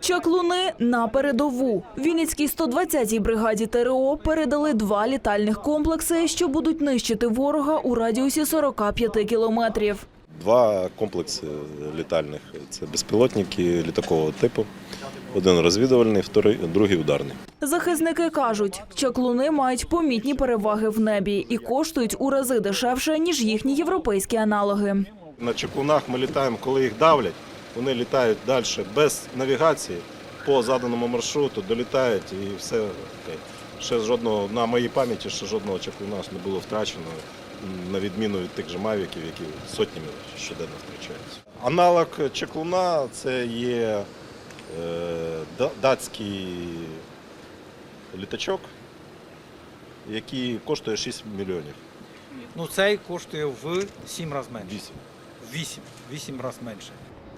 Чаклуни на передову. Вінницькій 120-й бригаді ТРО передали два літальних комплекси, що будуть нищити ворога у радіусі 45 кілометрів. Два комплекси літальних це безпілотники літакового типу. Один розвідувальний, другий ударний. Захисники кажуть, чаклуни мають помітні переваги в небі і коштують у рази дешевше, ніж їхні європейські аналоги. На чекунах ми літаємо, коли їх давлять, вони літають далі без навігації по заданому маршруту, долітають і все окей. Ще жодного на моїй пам'яті ще жодного чекуна не було втрачено, на відміну від тих же мавіків, які сотнями щоденно втрачаються. Аналог чеклуна це є е, датський літачок, який коштує 6 мільйонів. Ну, цей коштує в 7 разів менше. 8. 8. 8 разів менше.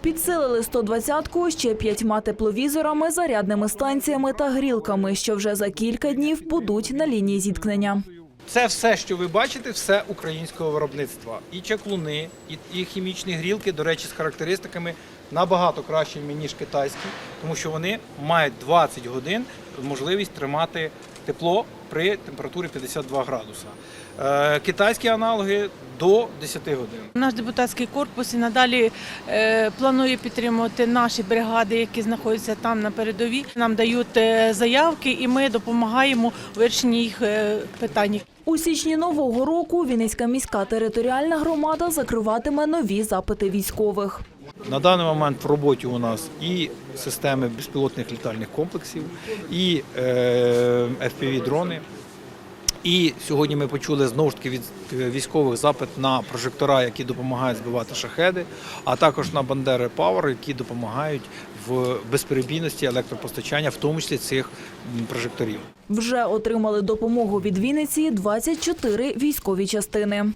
Підсилили 120-ку ще п'ятьма тепловізорами, зарядними станціями та грілками, що вже за кілька днів будуть на лінії зіткнення. Це все, що ви бачите, все українського виробництва. І чаклуни, і, і хімічні грілки, до речі, з характеристиками набагато кращими, ніж китайські, тому що вони мають 20 годин можливість тримати тепло при температурі 52 градуса. Е, китайські аналоги до 10 годин. Наш депутатський корпус і надалі е, планує підтримувати наші бригади, які знаходяться там на передовій. Нам дають е, заявки, і ми допомагаємо у вирішенні їх питань. У січні нового року Вінницька міська територіальна громада закриватиме нові запити військових. На даний момент в роботі у нас і системи безпілотних літальних комплексів, і е, FPV-дрони. І сьогодні ми почули знову ж таки від військових запит на прожектора, які допомагають збивати шахеди, а також на Бандери Power, які допомагають в безперебійності електропостачання, в тому числі цих прожекторів. Вже отримали допомогу від Вінниці 24 військові частини.